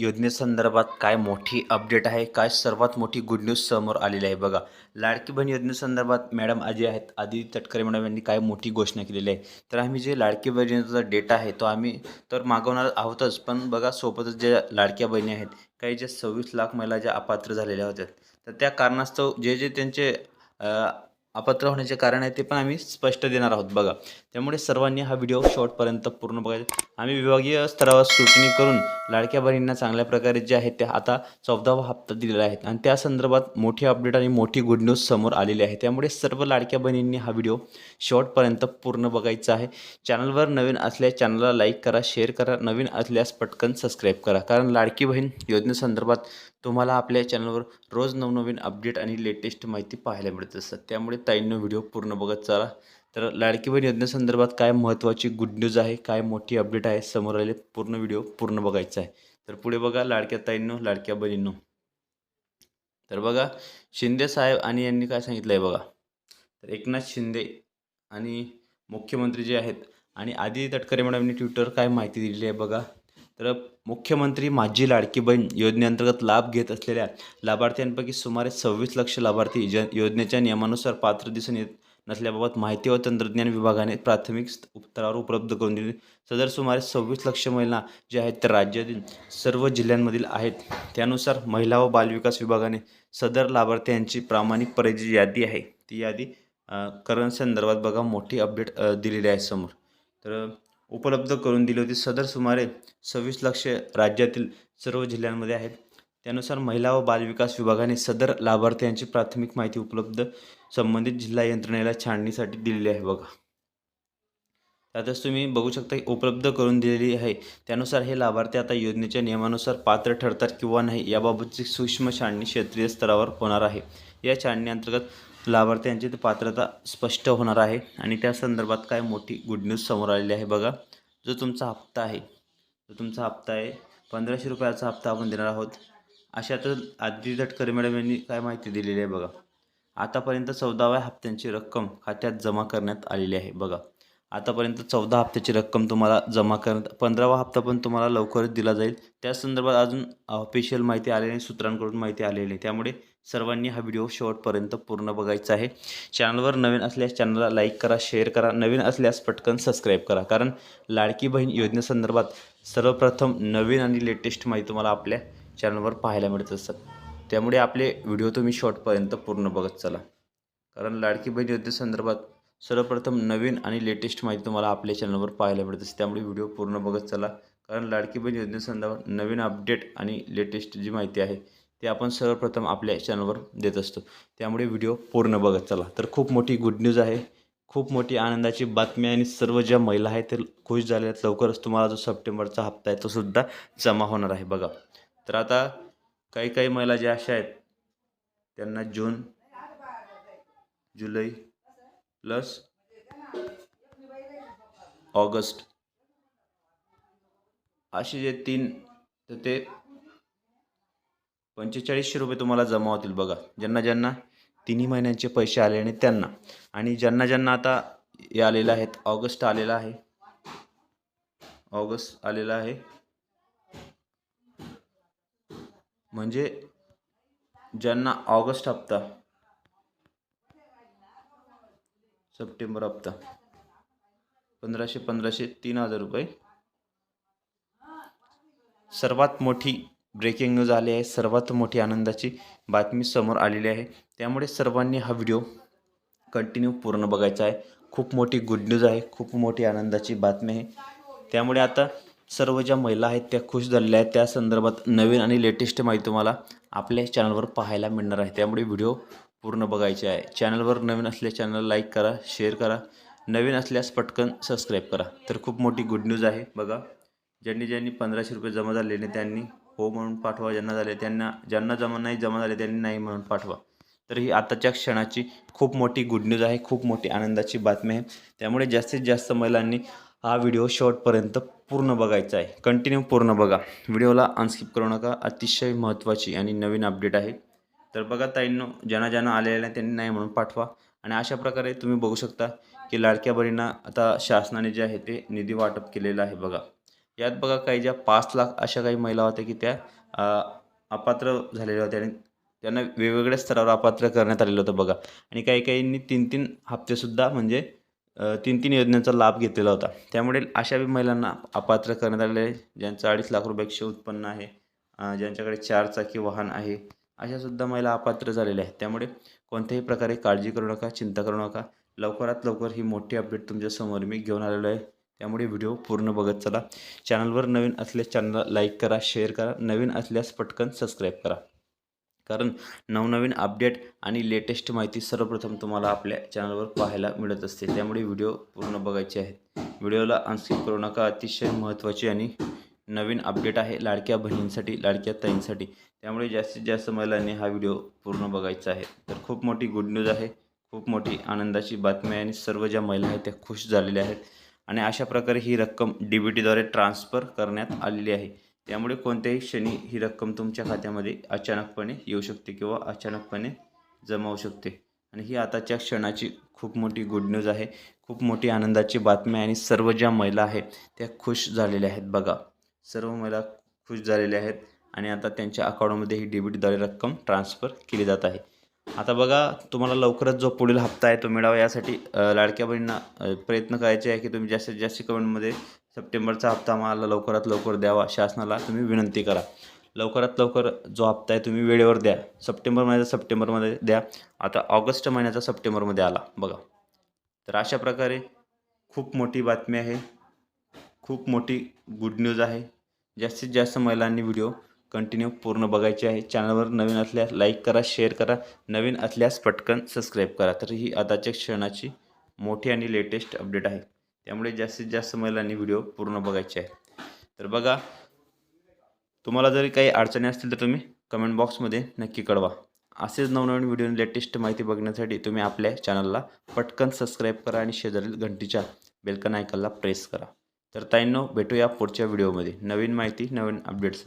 योजनेसंदर्भात काय मोठी अपडेट आहे? काय सर्वात मोठी गुड न्यूज समोर आलेली आहे बघा. लाडकी बहीण योजनेसंदर्भात मॅडम आजी आहेत. आधी तटकरे मॅडम यांनी काय मोठी घोषणा केलेली आहे. तर आम्ही जे लाडकी बहिणीचा डेटा आहे तो आम्ही तर मागवणार आहोतच. पण बघा सोबतच ज्या लाडक्या बहिणी आहेत काही ज्या सव्वीस लाख महिला ज्या अपात्र झालेल्या होत्या तर त्या कारणास्तव जे जे त्यांचे अपात्र होण्याचे कारण आहे ते पण आम्ही स्पष्ट देणार आहोत बघा. त्यामुळे सर्वांनी हा व्हिडिओ शॉर्टपर्यंत पूर्ण बघायचा. आम्ही विभागीय स्तरावर सूचनी करून लाडक्या बहिणींना चांगल्या प्रकारे जे आहे ते आता चौदावा हप्ता दिलेला आहे. आणि त्या संदर्भात मोठी अपडेट आणि मोठी गुड न्यूज समोर आलेली आहे. त्यामुळे सर्व लाडक्या बहिणींनी हा व्हिडिओ शेवटपर्यंत पूर्ण बघायचा आहे. चॅनलवर नवीन असल्यास चॅनलला लाईक करा शेअर करा. नवीन असल्यास पटकन सबस्क्राईब करा. कारण लाडकी बहीण योजनेसंदर्भात तुम्हाला आपल्या चॅनलवर रोज नवनवीन अपडेट आणि लेटेस्ट माहिती पाहायला मिळत असतात. त्यामुळे ताईंनो व्हिडिओ पूर्ण बघत चला. तर लाडकी बहीण योजनेसंदर्भात काय महत्त्वाची गुड न्यूज आहे काय मोठी अपडेट आहे समोर आले पूर्ण व्हिडिओ पूर्ण बघायचा आहे. तर पुढे बघा लाडक्या ताईंनो लाडक्या बहिणींनो. तर बघा शिंदे साहेब आणि यांनी काय सांगितलं आहे बघा. तर एकनाथ शिंदे आणि मुख्यमंत्री जे आहेत आणि आदिती तटकरे मॅडमनी ट्विटर काय माहिती दिलेली आहे बघा. तर मुख्यमंत्री माझी लाडकी बहीण योजनेअंतर्गत लाभ घेत असलेल्या लाभार्थ्यांपैकी सुमारे सव्वीस लक्ष लाभार्थी ज योजनेच्या नियमानुसार पात्र दिसून येत नसल्याबाबत माहिती व तंत्रज्ञान विभागाने प्राथमिक स्त- स्तरावर उपलब्ध करून दिली. सदर सुमारे सव्वीस लक्ष महिला ज्या आहेत त्या राज्यातील सर्व जिल्ह्यांमधील आहेत. त्यानुसार महिला व बालविकास विभागाने सदर लाभार्थ्यांची प्रामाणिक परिचय यादी आहे. ती यादी करण संदर्भात बघा मोठी अपडेट दिलेली आहे समोर. तर उपलब्ध करून दिली होती. सदर सुमारे सव्वीस लक्ष राज्यातील सर्व जिल्ह्यांमध्ये आहेत. त्यानुसार महिला व बालविकास विभागाने सदर लाभार्थ्यांची प्राथमिक माहिती उपलब्ध संबंधित जिल्हा यंत्रणेला छाननीसाठी दिलेली आहे बघा. त्यातच तुम्ही बघू शकता की उपलब्ध करून दिलेली आहे. त्यानुसार हे लाभार्थी आता योजनेच्या नियमानुसार पात्र ठरतात किंवा नाही याबाबतची सूक्ष्म छाननी क्षेत्रीय स्तरावर होणार आहे. या छाननीअंतर्गत लाभार्थ्यांची पात्रता स्पष्ट होणार आहे आणि त्या संदर्भात काय मोठी गुड न्यूज समोर आलेली आहे बघा. जो तुमचा हप्ता आहे जो तुमचा हप्ता आहे पंधराशे रुपयाचा हप्ता आपण देणार आहोत. अशातच आदिती तटकरे मॅडम यांनी काय माहिती दिलेली आहे बघा. आतापर्यंत चौदाव्या हप्त्यांची रक्कम खात्यात जमा करण्यात आलेली आहे बघा. आतापर्यंत चौदा हप्त्याची रक्कम तुम्हाला जमा करण्यात पंधरावा हप्ता पण तुम्हाला लवकरच दिला जाईल. त्या संदर्भात अजून ऑफिशियल माहिती आलेली नाही सूत्रांकडून माहिती आलेली नाही. त्यामुळे सर्वांनी हा व्हिडिओ शेवटपर्यंत पूर्ण बघायचा आहे. चॅनलवर नवीन असल्यास चॅनलला लाईक करा शेअर करा. नवीन असल्यास पटकन सबस्क्राईब करा. कारण लाडकी बहीण योजनेसंदर्भात सर्वप्रथम नवीन आणि लेटेस्ट माहिती तुम्हाला आपल्या चॅनलवर पाहायला मिळत असतात. त्यामुळे आपले व्हिडिओ तुम्ही शॉर्टपर्यंत पूर्ण बघत चला. कारण लाडकी बहीण योजनेसंदर्भात सर्वप्रथम नवीन आणि लेटेस्ट माहिती तुम्हाला आपल्या चॅनलवर पाहायला मिळत असते. त्यामुळे व्हिडिओ पूर्ण बघत चला. कारण लाडकी बहीण योजनेसंदर्भात नवीन अपडेट आणि लेटेस्ट जी माहिती आहे ते आपण सर्वप्रथम आपल्या चॅनलवर देत असतो. त्यामुळे व्हिडिओ पूर्ण बघत चला. तर खूप मोठी गुड न्यूज आहे. खूप मोठी आनंदाची बातमी आणि सर्व ज्या महिला आहेत ते खुश झाल्या आहेत. लवकरच तुम्हाला जो सप्टेंबरचा हप्ता आहे तो सुद्धा जमा होणार आहे. बघा. तर आता काही काही महिला ज्या अशा आहेत त्यांना जून जुलै प्लस ऑगस्ट असे जे तीन तर ते पंचेचाळीसशे रुपये तुम्हाला जमा होतील बघा. ज्यांना ज्यांना तिन्ही महिन्यांचे पैसे आले आणि त्यांना. आणि ज्यांना ज्यांना आता हे आलेलं आहेत ऑगस्ट आलेला आहे. ऑगस्ट आलेला आहे. म्हणजे ज्यांना ऑगस्ट हप्ता सप्टेंबर हप्ता पंधराशे पंधराशे तीन हजार रुपये. सर्वात मोठी ब्रेकिंग न्यूज आली आहे सर्वात मोठी आनंदाची बातमी समोर आलेली आहे. त्यामुळे सर्वांनी हा व्हिडिओ कंटिन्यू पूर्ण बघायचा आहे. खूप मोठी गुड न्यूज आहे खूप मोठी आनंदाची बातमी आहे. त्यामुळे आता सर्व ज्या महिला आहेत त्या खुश झालेल्या आहेत. त्या संदर्भात नवीन आणि लेटेस्ट माहिती तुम्हाला आपल्या चॅनलवर पाहायला मिळणार आहे. त्यामुळे व्हिडिओ पूर्ण बघायचे आहे. चॅनलवर नवीन असल्या चॅनल लाईक करा शेअर करा. नवीन असल्यास पटकन सबस्क्राईब करा. तर खूप मोठी गुड न्यूज आहे. बघा ज्यांनी ज्यांनी पंधराशे रुपये जमा झालेले त्यांनी हो म्हणून पाठवा ज्यांना झाले त्यांना ज्यांना जमा नाही जमा झाले त्यांनी नाही म्हणून पाठवा. तर ही आताच्या क्षणाची खूप मोठी गुड न्यूज आहे. खूप मोठी आनंदाची बातमी आहे. त्यामुळे जास्तीत जास्त महिलांनी हा व्हिडिओ शॉर्टपर्यंत पूर्ण बघायचं आहे. कंटिन्यू पूर्ण बघा. व्हिडिओला अनस्किप करू नका. अतिशय महत्त्वाची आणि नवीन अपडेट आहे. तर बघा ताईंनो ज्यांना ज्यांना आलेलं नाही त्यांनी नाही म्हणून पाठवा. आणि अशा प्रकारे तुम्ही बघू शकता की लाडक्या बहिणींना आता शासनाने जे आहे ते निधी वाटप केलेलं आहे बघा. यात बघा काही ज्या पाच लाख अशा काही महिला होत्या की त्या अपात्र झालेल्या होत्या. आणि त्यांना वेगवेगळ्या स्तरावर अपात्र करण्यात आलेलं होतं बघा. आणि काही काहींनी तीन तीन हप्तेसुद्धा म्हणजे तीन तीन योजनांचा लाभ घेतलेला होता. त्यामुळे अशा बी महिलांना अपात्र करण्यात आलेले आहे. ज्यांचं अडीच लाख रुपयापेक्षा उत्पन्न आहे ज्यांच्याकडे चार चाकी वाहन आहे अशासुद्धा महिला अपात्र झालेल्या आहेत. त्यामुळे कोणत्याही प्रकारे काळजी करू नका चिंता करू नका. लवकरात लवकर ही मोठी अपडेट तुमच्यासमोर मी घेऊन आलेलो आहे. त्यामुळे व्हिडिओ पूर्ण बघत चला. चॅनलवर नवीन असल्यास चॅनलला लाईक करा शेअर करा. नवीन असल्यास पटकन सबस्क्राईब करा. कारण नवनवीन अपडेट आणि लेटेस्ट माहिती सर्वप्रथम तुम्हाला आपल्या चॅनलवर पाहायला मिळत असते. त्यामुळे व्हिडिओ पूर्ण बघायचे आहेत. व्हिडिओला अनस्किप करू नका. अतिशय महत्त्वाची आणि नवीन अपडेट आहे लाडक्या बहिणींसाठी लाडक्या ताईंसाठी. त्यामुळे जास्तीत जास्त महिलांनी हा व्हिडिओ पूर्ण बघायचा आहे. तर खूप मोठी गुड न्यूज आहे. खूप मोठी आनंदाची बातमी आहे आणि सर्व ज्या महिला आहेत त्या खुश झालेल्या आहेत. आणि अशा प्रकारे ही रक्कम डी बी टीद्वारे ट्रान्सफर करण्यात आलेली आहे. त्यामुळे कोणत्याही क्षणी ही रक्कम तुमच्या खात्यामध्ये अचानकपणे येऊ शकते किंवा अचानकपणे जमा होऊ शकते. आणि ही आताच्या क्षणाची खूप मोठी गुड न्यूज आहे. खूप मोठी आनंदाची बातमी आणि सर्व ज्या महिला आहेत त्या खुश झालेल्या आहेत बघा. सर्व महिला खुश झालेल्या आहेत आणि आता त्यांच्या अकाउंटमध्ये ही डेबिटद्वारे रक्कम ट्रान्सफर केली जात आहे. आता बघा तुम्हाला लवकरच जो पुढील हप्ता आहे तो मिळावा यासाठी लाडक्या बहिणींना प्रयत्न करायचे आहे की तुम्ही जास्तीत जास्त कमेंटमध्ये सप्टेंबरचा हप्ता आम्हाला लवकरात लवकर द्यावा. शासनाला तुम्ही विनंती करा. लवकरात लवकर जो हप्ता आहे तुम्ही वेळेवर द्या. सप्टेंबर महिन्याचा सप्टेंबरमध्ये द्या. आता ऑगस्ट महिन्याचा सप्टेंबरमध्ये आला. बघा. तर अशा प्रकारे खूप मोठी बातमी आहे. खूप मोठी गुड न्यूज आहे. जास्तीत जास्त महिलांनी व्हिडिओ कंटिन्यू पूर्ण बघायची आहे. चॅनलवर नवीन असल्यास लाईक करा शेअर करा. नवीन असल्यास पटकन सबस्क्राईब करा. तर ही आताच्या क्षणाची मोठी आणि लेटेस्ट अपडेट आहे. त्यामुळे जास्तीत जास्त महिलांनी व्हिडिओ पूर्ण बघायचे आहे. तर बघा तुम्हाला जरी काही अडचणी असतील तर तुम्ही कमेंट बॉक्समध्ये नक्की कळवा. असेच नवनवीन व्हिडिओ लेटेस्ट माहिती बघण्यासाठी तुम्ही आपल्या चॅनलला पटकन सबस्क्राईब करा आणि शेजारील घंटीच्या बेलकन आयकनला प्रेस करा. तर ताईंनो भेटूया पुढच्या व्हिडिओमध्ये नवीन माहिती नवीन अपडेट्स